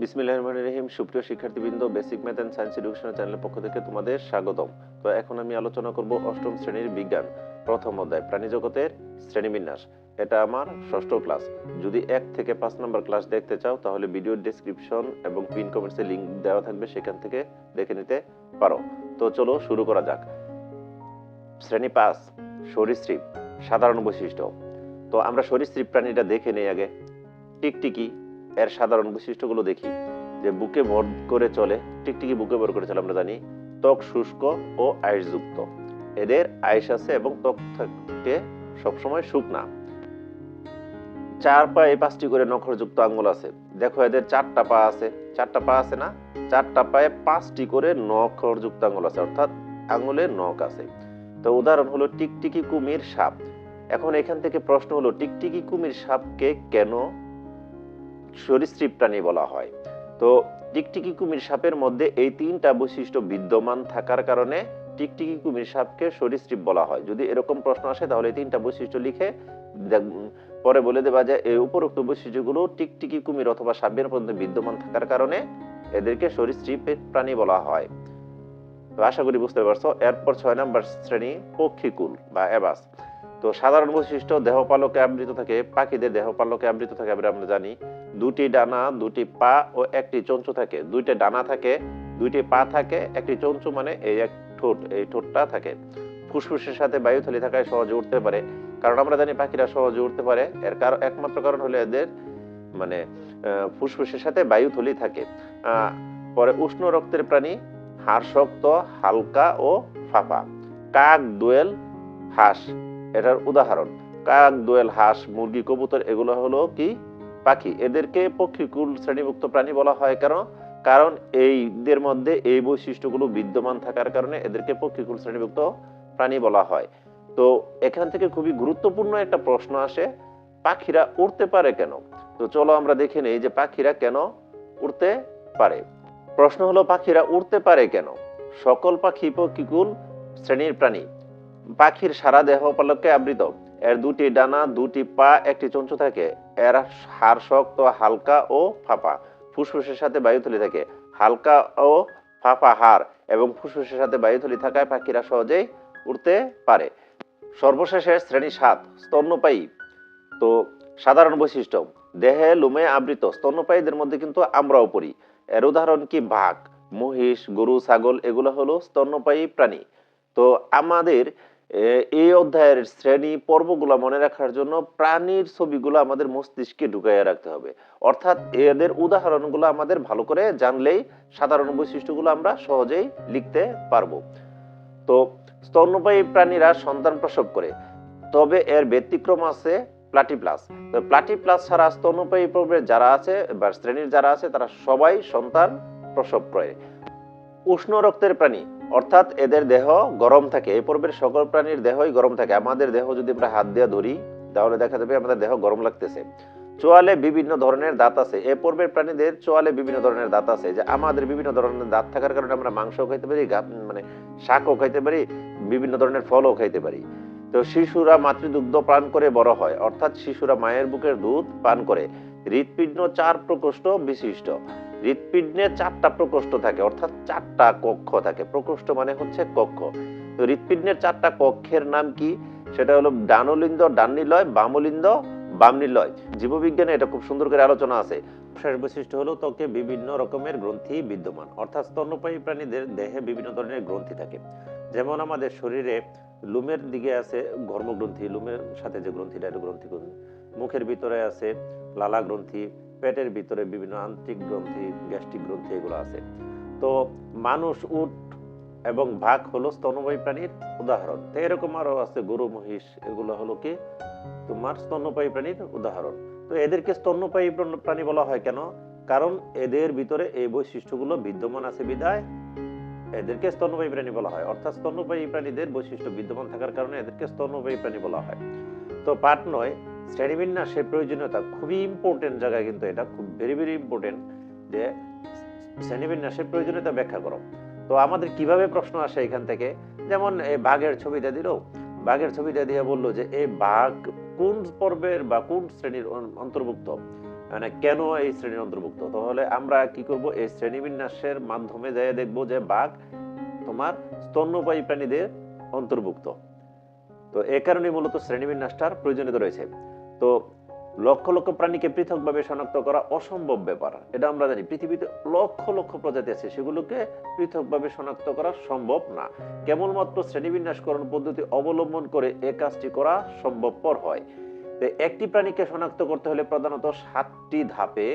বিসমিল্লাহির রহমানির রহিম, সুপ্রিয় শিক্ষার্থীবৃন্দ basic math and science education চ্যানেলের পক্ষ থেকে তোমাদের স্বাগতম। তো এখন আমি আলোচনা করব অষ্টম শ্রেণির বিজ্ঞান, প্রথম অধ্যায়, প্রাণী জগতের শ্রেণীবিন্যাস। এটা আমার ষষ্ঠ ক্লাস। যদি এক থেকে পাঁচ নম্বর ক্লাস দেখতে চাও, তাহলে ভিডিওর ডেসক্রিপশন এবং পিন কমেন্টসে লিংক দেওয়া থাকবে, সেখান থেকে দেখে নিতে পারো। তো চলো শুরু করা যাক। শ্রেণি পাঁচ, সরীসৃপ, সাধারণ বৈশিষ্ট্য। তো আমরা সরীসৃপ প্রাণীটা দেখে নেই আগে। টিকটিকি এর সাধারণ বৈশিষ্ট্যগুলো দেখি। যে বুকে ভর করে চলে টিকটিকি বুকে ভর করে চলে আমরা জানি, ত্বক শুষ্ক ও আইসযুক্ত এদের আইস আছে এবং ত্বক থাকে সবসময় শুকনা। চার পায়ে পাঁচটি করে নখরযুক্ত আঙ্গুল আছে। দেখো এদের চারটা পা আছে। চারটা পা আছে না? চারটা পায়ে পাঁচটি করে নখরযুক্ত আঙ্গুল আছে, অর্থাৎ আঙ্গুলে নখ আছে। তো উদাহরণ হলো টিকটিকি কুমির সাপ। এখন এখান থেকে প্রশ্ন হলো, টিকটিকি কুমির সাপকে কেন সরীসৃপ প্রাণী বলা হয়। তো টিকটিকি কুমির সাপের মধ্যে এই তিনটা বৈশিষ্ট্য বিদ্যমান থাকার কারণে টিকটিকি কুমির সাপকে সরীসৃপ বলা হয়। যদি এরকম প্রশ্ন আসে, তাহলে এই তিনটা বৈশিষ্ট্য লিখে পরে বলে দেবা যে এই উপরোক্ত বৈশিষ্ট্যগুলো টিকটিকি কুমির অথবা সাপের মধ্যে বিদ্যমান থাকার কারণে এদেরকে সরীসৃপ প্রাণী বলা হয়। তো আশা করি বুঝতে পারছ। এরপর ছয় নম্বর শ্রেণি পক্ষীকুল বা এবাস। তো সাধারণ বৈশিষ্ট্য, দেহপালকে আবৃত থাকে, পাখিদের দেহপালকে আবৃত থাকে আমরা জানি। দুটি ডানা, দুটি পা ও একটি চঞ্চু থাকে। দুইটা ডানা থাকে, দুইটি পা থাকে, একটি চঞ্চু মানে এই এক ঠোঁট, এই ঠোঁটটা থাকে। ফুসফুসের সাথে বায়ুথলি থাকায় সহজে উঠতে পারে। কারণ আমরা জানি পাখিরা সহজে উঠতে পারে। এর কারণ, একমাত্র কারণ হলো এদের মানে ফুসফুসের সাথে বায়ুথলি থাকে। পরে উষ্ণ রক্তের প্রাণী, হাড় শক্ত, হালকা ও ফাঁপা। কাক, দোয়েল, হাঁস। এটার উদাহরণ। কাক, দোয়েল, হাঁস, মুরগি, কবুতর, এগুলো হলো কি? পাখি। এদেরকে পক্ষীকুল শ্রেণীভুক্ত প্রাণী বলা হয় কেন? কারণ এইদের মধ্যে এই বৈশিষ্ট্যগুলো বিদ্যমান থাকার কারণে এদেরকে পক্ষীকুল শ্রেণীভুক্ত প্রাণী বলা হয়। তো এখান থেকে খুবই গুরুত্বপূর্ণ একটা প্রশ্ন আসে, পাখিরা উড়তে পারে কেন? তো চলো আমরা দেখে নেই যে পাখিরা কেন উড়তে পারে। প্রশ্ন হলো, পাখিরা উড়তে পারে কেন? সকল পাখি পক্ষীকুল শ্রেণির প্রাণী। পাখির সারা দেহ পালকে আবৃত। এর দুটি ডানা, দুটি পা, একটি চঞ্চু থাকে। এর হাড় শক্ত, হালকা ও ফাঁপা। ফুসফুসের সাথে বায়ুথলি থাকে। হালকা ও ফাঁপা হাড় এবং ফুসফুসের সাথে বায়ুথলি থাকায় পাখিরা সহজেই উঠতে পারে। সর্বশেষে শ্রেণি সাত, স্তন্যপায়ী। তো সাধারণ বৈশিষ্ট্য, দেহে লোমে আবৃত স্তন্যপায়ীদের মধ্যে কিন্তু আমরাও পড়ি এর উদাহরণ কি? বাঘ, মহিষ, গরু, ছাগল, এগুলো হলো স্তন্যপায়ী প্রাণী। তো আমাদের এই অধ্যায়ের শ্রেণি পর্বগুলো মনে রাখার জন্য প্রাণীর ছবিগুলো আমাদের মস্তিষ্কে ঢুকাইয়া রাখতে হবে। অর্থাৎ এদের উদাহরণগুলো আমাদের ভালো করে জানলেই সাধারণ বৈশিষ্ট্যগুলো আমরা সহজেই লিখতে পারব। তো, স্তন্যপায়ী প্রাণীরা সন্তান প্রসব করে, তবে এর ব্যতিক্রম আছে প্লাটিপ্লাস। প্লাটিপ্লাস ছাড়া স্তন্যপায়ী পর্বের যারা আছে বা শ্রেণির যারা আছে, তারা সবাই সন্তান প্রসব করে। উষ্ণ রক্তের প্রাণী অর্থাৎ এদের দেহ গরম থাকে। এই পর্বের সকল প্রাণীর দেহই গরম থাকে। আমাদের দেহ যদি আমরা হাত দিয়ে ধরি, তাহলে দেখা যাবে আমাদের দেহ গরম লাগতেছে। চোয়ালে বিভিন্ন ধরনের দাঁত আছে। এ পর্বের প্রাণীদের চোয়ালে বিভিন্ন ধরনের দাঁত আছে। যে আমাদের বিভিন্ন ধরনের দাঁত থাকার কারণে আমরা মাংস খাইতে পারি মানে শাকও খাইতে পারি, বিভিন্ন ধরনের ফলও খাইতে পারি। তো শিশুরা মাতৃদুগ্ধ পান করে বড় হয়। অর্থাৎ শিশুরা মায়ের বুকের দুধ পান করে। হৃৎপিণ্ড চার প্রকোষ্ঠ বিশিষ্ট। হৃৎপিণ্ডে চারটা প্রকোষ্ঠ থাকে, অর্থাৎ চারটা কক্ষ থাকে। প্রকোষ্ঠ মানে হচ্ছে কক্ষ। তো হৃৎপিণ্ডের চারটা কক্ষের নাম কি? সেটা হলো ডানলিন্দ ডান্নিলয় বামলিন্দ বামনিলয়। জীববিজ্ঞানে এটা খুব সুন্দর করে আলোচনা আছে। শেষ বৈশিষ্ট্য হলো ত্বকে বিভিন্ন রকমের গ্রন্থি বিদ্যমান, অর্থাৎ স্তন্যপায়ী প্রাণীদের দেহে বিভিন্ন ধরনের গ্রন্থি থাকে। যেমন আমাদের শরীরে লুমের দিকে আছে ঘর্মগ্রন্থি, লুমের সাথে যে গ্রন্থিটা, এটা গ্রন্থি। মুখের ভিতরে আছে লালা গ্রন্থি পেটের ভিতরে বিভিন্ন আন্তরিক গ্রন্থি, গ্যাস্ট্রিক গ্রন্থি এগুলো আছে। তো মানুষ উট এবং ভাগ হলো স্তন্যপায়ী প্রাণীর উদাহরণ। তো এরকম আরও আছে গরু, মহিষ, এগুলো হলো কি? তোমার স্তন্যপায়ী প্রাণীর উদাহরণ। তো এদেরকে স্তন্যপায়ী প্রাণী বলা হয় কেন? কারণ এদের ভিতরে এই বৈশিষ্ট্যগুলো বিদ্যমান আছে বিদায়। এদেরকে স্তন্যপায়ী প্রাণী বলা হয়। অর্থাৎ স্তন্যপায়ী প্রাণীদের বৈশিষ্ট্য বিদ্যমান থাকার কারণে এদেরকে স্তন্যপায়ী প্রাণী বলা হয়। তো পাট নয় শ্রেণীবিন্যাসের প্রয়োজনীয়তা খুবই ইম্পর্টেন্ট জায়গায় কিন্তু এটা, খুব ভেরি ভেরি ইম্পর্টেন্ট যে শ্রেণীবিন্যাসের প্রয়োজনীয়তা ব্যাখ্যা করো। তো আমাদের কীভাবে প্রশ্ন আসে এখান থেকে? যেমন এই বাঘের ছবিটা দিল। বাঘের ছবিটা দিয়ে বলল যে এই বাঘ কোন পর্বের বা কোন শ্রেণির অন্তর্ভুক্ত? মানে কেন এই শ্রেণির অন্তর্ভুক্ত? তাহলে আমরা কি করব? এই শ্রেণীবিন্যাসের মাধ্যমে যাই দেখব যে বাঘ তোমার স্তন্যপায়ী প্রাণীদের অন্তর্ভুক্ত। তো এ কারণে মূলত শ্রেণীবিন্যাসটার প্রয়োজনীয়তা রয়েছে। তো লক্ষ লক্ষ প্রাণীকে পৃথকভাবে শনাক্ত করা অসম্ভব ব্যাপার। এটা আমরা জানি, পৃথিবীতে লক্ষ লক্ষ প্রজাতি আছে, সেগুলোকে পৃথকভাবে শনাক্ত করা সম্ভব না। কেবলমাত্র শ্রেণীবিন্যাসকরণ পদ্ধতি অবলম্বন করে এ কাজটি করা সম্ভবপর হয়। একটি প্রাণীকে শনাক্ত করতে হলে প্রধানত সাতটি ধাপে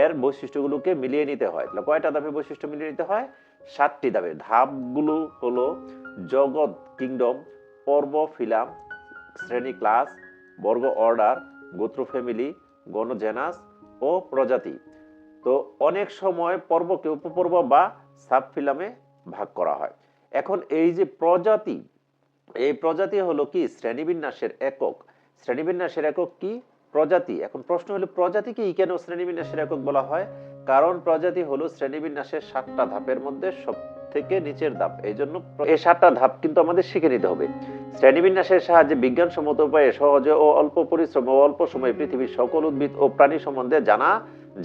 এর বৈশিষ্ট্যগুলোকে মিলিয়ে নিতে হয়। কয়টা ধাপে বৈশিষ্ট্য মিলিয়ে নিতে হয়? সাতটি ধাপে। ধাপগুলো হলো জগৎ কিংডম পর্ব ফিলাম শ্রেণি ক্লাস বর্গ অর্ডার, গোত্র ফ্যামিলি, গণজেনাস ও প্রজাতি। তো অনেক সময় পর্বকে উপপর্ব বা সাব ফিলামে ভাগ করা হয়। এখন এই যে প্রজাতি, এই প্রজাতি হলো কি? শ্রেণীবিন্যাসের একক। শ্রেণীবিন্যাসের একক কি? প্রজাতি। এখন প্রশ্ন হলো প্রজাতি কি কেন শ্রেণীবিন্যাসের একক বলা হয়? কারণ প্রজাতি হলো শ্রেণীবিন্যাসের সাতটা ধাপের মধ্যে সব থেকে নিচের ধাপ। এই জন্য এই সাতটা ধাপ কিন্তু আমাদের শিখে নিতে হবে। শ্রেণীবিন্যাসের সাহায্যে বিজ্ঞানসম্মত উপায়ে সহজে ও অল্প পরিশ্রম ও অল্প সময়ে পৃথিবীর সকল উদ্ভিদ ও প্রাণী সম্বন্ধে জানা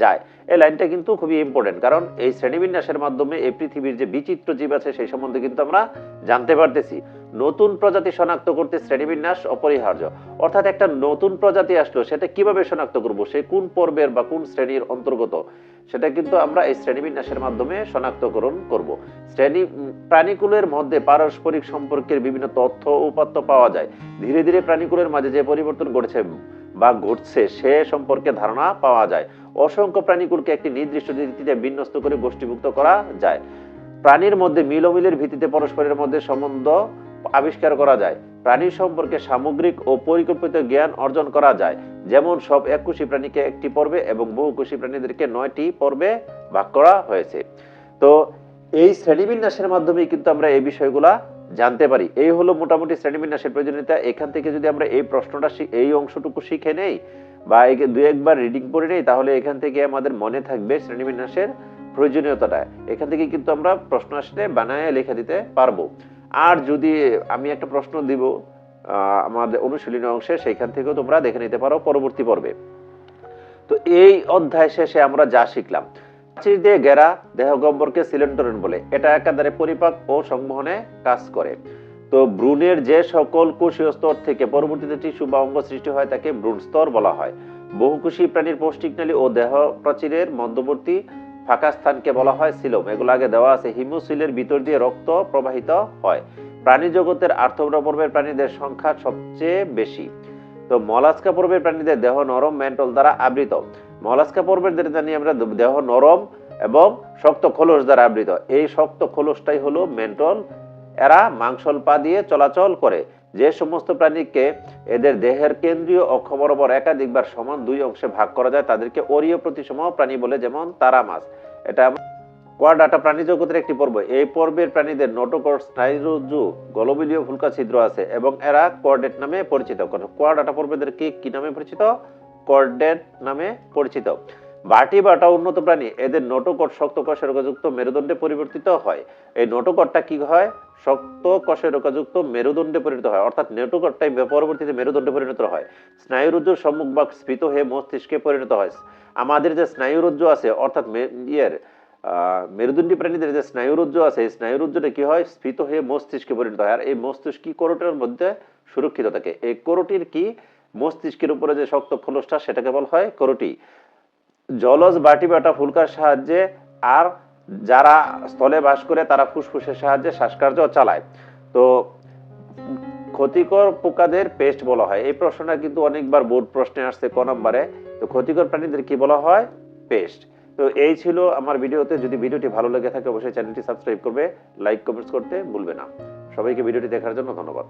যায়। এই লাইনটা কিন্তু খুবই ইম্পর্টেন্ট কারণ এই শ্রেণীবিন্যাসের মাধ্যমে এই পৃথিবীর যে বিচিত্র জীব আছে, সেই সম্বন্ধে কিন্তু আমরা জানতে পারতেছি। নতুন প্রজাতি শনাক্ত করতে শ্রেণীবিন্যাস অপরিহার্য। অর্থাৎ একটা নতুন প্রজাতি আসলো, সেটা কীভাবে শনাক্ত করব? সে কোন পর্বের বা কোন শ্রেণির অন্তর্গত? সেটা কিন্তু আমরা এই শ্রেণীবিন্যাসের মাধ্যমে শনাক্তকরণ করব। শ্রেণি প্রাণীকুলের মধ্যে পারস্পরিক সম্পর্কের বিভিন্ন তথ্য উপাত্ত পাওয়া যায়। ধীরে ধীরে প্রাণীকুলের মাঝে যে পরিবর্তন ঘটেছে বা ঘটছে, সে সম্পর্কে ধারণা পাওয়া যায়। অসংখ্য প্রাণীকুলকে একটি নির্দিষ্ট রীতিতে বিন্যস্ত করে গোষ্ঠীভুক্ত করা যায়। প্রাণীর মধ্যে মিলমিলের ভিত্তিতে পরস্পরের মধ্যে সম্বন্ধ আবিষ্কার করা যায়। প্রাণী সম্পর্কে সামগ্রিক ও পরিকল্পিত জ্ঞান অর্জন করা যায়। যেমন সব এককোষী প্রাণীকে একটি পর্বে এবং বহুকোষী প্রাণীদেরকে নয়টি পর্বে ভাগ করা হয়েছে। তো এই শ্রেণীবিন্যাসের মাধ্যমে কিন্তু আমরা এই বিষয়গুলা জানতে পারি। এই হলো মোটামুটি শ্রেণীবিন্যাসের প্রয়োজনীয়তা। এখান থেকে যদি আমরা এই প্রশ্নটা এই অংশটুকু শিখে নেই বা দু একবার রিডিং পড়ে নেই, তাহলে এখান থেকে আমাদের মনে থাকবে শ্রেণীবিন্যাসের প্রয়োজনীয়তাটা। এখান থেকে কিন্তু আমরা প্রশ্ন আসলে বানায় লিখে দিতে পারব। আর যদি আমি একটা প্রশ্ন দিব আমাদের অনুশীলনী অংশে, সেইখান থেকেও তোমরা দেখে নিতে পারো পরবর্তী পর্বে। তো এই অধ্যায় শেষে আমরা যা শিখলাম দিয়ে ঘেরা দেহ গহ্বরকে সিলেন্ডরন বলে, এটা একাধারে পরিপাক ও সংবহনে কাজ করে। তো ভ্রূণের যে সকল কোষীয় স্তর থেকে পরবর্তীতে টিস্যু বা অঙ্গ সৃষ্টি হয়, তাকে ভ্রূণ স্তর বলা হয়। বহুকোষী প্রাণীর পৌষ্টিকনালী ও দেহ প্রাচীরের মধ্যবর্তী ফাঁকা স্থানকে বলা হয় সিলোম। এগুলো আগে দেওয়া আছে। হিমোসিলের ভিতর দিয়ে রক্ত প্রবাহিত হয়। প্রাণী জগতের আর্থবড় পর্বের প্রাণীদের সংখ্যা সবচেয়ে বেশি। তো মলাস্কা পর্বের প্রাণীদের দেহ নরম মেন্টল দ্বারা আবৃত। মলাস্কা পর্বের যেটা জানি আমরা দেহ নরম এবং শক্ত খোলস দ্বারা আবৃত। এই শক্ত খোলসটাই হলো মেন্টল এরা মাংসল পা দিয়ে চলাচল করে। যে সমস্ত প্রাণীকে এদের দেহের কেন্দ্রীয় অক্ষ বরাবর একাধিকবার সমান দুই অংশে ভাগ করা যায়, তাদেরকে অরীয় প্রতিসম প্রাণী বলে যেমন তারা মাছ। এটা কোয়াডাটা প্রাণী জগতের একটি পর্ব। এই পর্বের প্রাণীদের নোটোকর স্নায়ুরজ্জু গলবিলীয় ফুলকা ছিদ্র আছে এবং এরা কোয়ার্ডেট নামে পরিচিত। কোয়াডাটা পর্বেদের কি কি নামে পরিচিত? কোয়ার্ডেট নামে পরিচিত। বাটি বাটা উন্নত প্রাণী, এদের নোটোকট শক্ত কশেরকযুক্ত মেরুদণ্ডে পরিবর্তিত হয়। এই নোটোকটটা কি হয়? শক্ত কশেরকযুক্ত মেরুদণ্ডে পরিণত হয়, অর্থাৎ নোটোকটটাই পরবর্তীতে মেরুদণ্ডে পরিণত হয়। স্নায়ুরজ্জু সম্মুখ বা স্ফীত হয়ে মস্তিষ্কে পরিণত হয়। আমাদের যে স্নায়ুরজ্জু আছে, অর্থাৎ ইয়ের মেরুদণ্ডী প্রাণীদের যে স্নায়ুরজ্জু আছে, এই স্নায়ুরজ্জুটা কি হয়? স্ফীত হয়ে মস্তিষ্কে পরিণত হয়। আর এই মস্তিষ্ক করোটের মধ্যে সুরক্ষিত থাকে? এই করোটির কি? মস্তিষ্কের উপরে যে শক্ত খোলসটা, সেটাকে বলা হয় করোটি জলজ বাটি বাটা ফুলকার সাহায্যে আর যারা স্থলে বাস করে তারা ফুসফুসের সাহায্যে শ্বাসকার্য চালায়। তো ক্ষতিকর পোকাদের পেস্ট বলা হয়। এই প্রশ্নটা কিন্তু অনেকবার বোর্ড প্রশ্নে আসছে ক নম্বরে। তো ক্ষতিকর প্রাণীদের কি বলা হয়? পেস্ট। তো এই ছিল আমার ভিডিওতে। যদি ভিডিওটি ভালো লেগে থাকে, অবশ্যই চ্যানেলটি সাবস্ক্রাইব করবে। লাইক, কমেন্টস করতে ভুলবে না। সবাইকে ভিডিওটি দেখার জন্য ধন্যবাদ।